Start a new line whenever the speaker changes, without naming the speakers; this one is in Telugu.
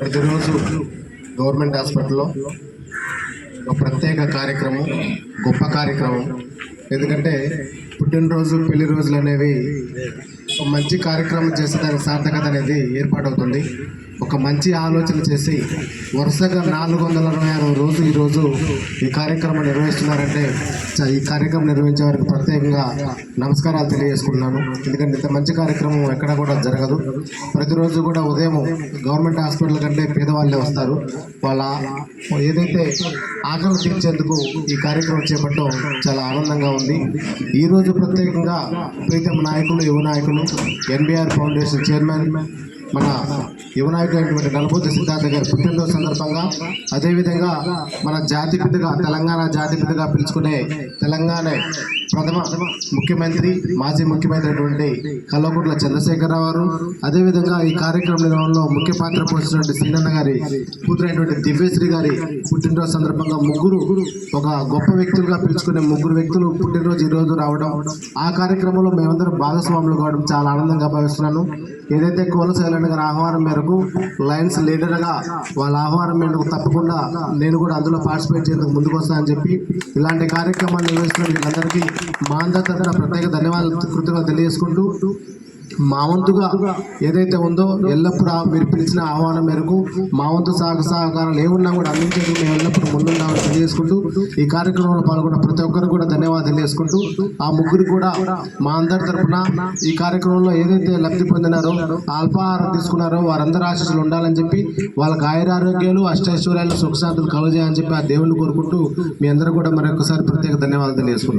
ప్రతిరోజు గవర్నమెంట్ హాస్పిటల్లో ఒక ప్రత్యేక కార్యక్రమం గొప్ప కార్యక్రమం. ఎందుకంటే పుట్టినరోజు పెళ్ళి రోజులు అనేవి ఒక మంచి కార్యక్రమం చేస్తే దానికి సార్థకత అనేది ఏర్పాటవుతుంది. ఒక మంచి ఆలోచన చేసి వరుసగా నాలుగు వందల అరవై ఆరు రోజు ఈరోజు ఈ కార్యక్రమం నిర్వహిస్తున్నారంటే చ- ఈ కార్యక్రమం నిర్వహించే వారికి ప్రత్యేకంగా నమస్కారాలు తెలియజేసుకుంటున్నాను. ఎందుకంటే ఇంత మంచి కార్యక్రమం ఎక్కడ కూడా జరగదు. ప్రతిరోజు కూడా ఉదయం గవర్నమెంట్ హాస్పిటల్ కంటే పేదవాళ్ళే వస్తారు. వాళ్ళ ఏదైతే ఆకలి తీర్చేందుకు ఈ కార్యక్రమం చేపట్టడం చాలా ఆనందంగా ఉంది. ఈరోజు ప్రత్యేకంగా ప్రీతం నాయకులు యువ నాయకులు ఎన్బిఆర్ ఫౌండేషన్ చైర్మన్ మన యువ నాయకుడైనటువంటి నలభూతి సిద్ధార్థ గారి పుట్టినరోజు సందర్భంగా అదేవిధంగా మన జాతిపితగా తెలంగాణ జాతిపితగా పిలుచుకునే తెలంగాణ ప్రథమ ముఖ్యమంత్రి మాజీ ముఖ్యమంత్రి అయినటువంటి కల్వకుంట్ల చంద్రశేఖరరావు గారు. అదేవిధంగా ఈ కార్యక్రమం నిర్వహణలో ముఖ్య పాత్ర పోషించినటువంటి శ్రీనన్న గారి కూతురైనటువంటి దివ్యశ్రీ గారి పుట్టినరోజు సందర్భంగా ముగ్గురు ఒక గొప్ప వ్యక్తులుగా పిలుచుకునే ముగ్గురు వ్యక్తులు పుట్టినరోజు ఈరోజు రావడం. ఆ కార్యక్రమంలో మేమందరం భాగస్వాములు కావడం చాలా ఆనందంగా భావిస్తున్నాను. ఏదైతే కోల శైలెంట్ గారి ఆహ్వానం మేరకు లయన్స్ లీడర్గా వాళ్ళ ఆహ్వానం మేరకు తప్పకుండా నేను కూడా అందులో పార్టిసిపేట్ చేసేందుకు ముందుకు వస్తానని చెప్పి ఇలాంటి కార్యక్రమాలు నిర్వహిస్తున్న వీళ్ళందరికీ మా అందరి తరఫున ప్రత్యేక ధన్యవాదాలు కృతజ్ఞత తెలియజేసుకుంటూ మా వంతుగా ఏదైతే ఉందో ఎల్లప్పుడూ ఆ మీరు పిలిచిన ఆహ్వానం మేరకు మా వంతు సహక సహకారాలు ఏమున్నా కూడా అందించేందుకు మేము ఎల్లప్పుడూ ముందుండాలని తెలియజేసుకుంటూ ఈ కార్యక్రమంలో పాల్గొన్న ప్రతి ఒక్కరికి కూడా ధన్యవాదాలు తెలియజేసుకుంటూ ఆ ముగ్గురు కూడా మా అందరి తరపున ఈ కార్యక్రమంలో ఏదైతే లబ్ధి పొందినారో అల్పాహారం తీసుకున్నారో వారందరూ ఆశీస్సులు ఉండాలని చెప్పి వాళ్ళకి ఆయురారోగ్యాలు అష్టైశ్వర్యాలు సుఖశాంతులు కలుగజేయని చెప్పి ఆ దేవుణ్ణి కోరుకుంటూ మీ అందరూ కూడా మరొకసారి ప్రత్యేక ధన్యవాదాలు తెలియజేసుకుంటున్నాను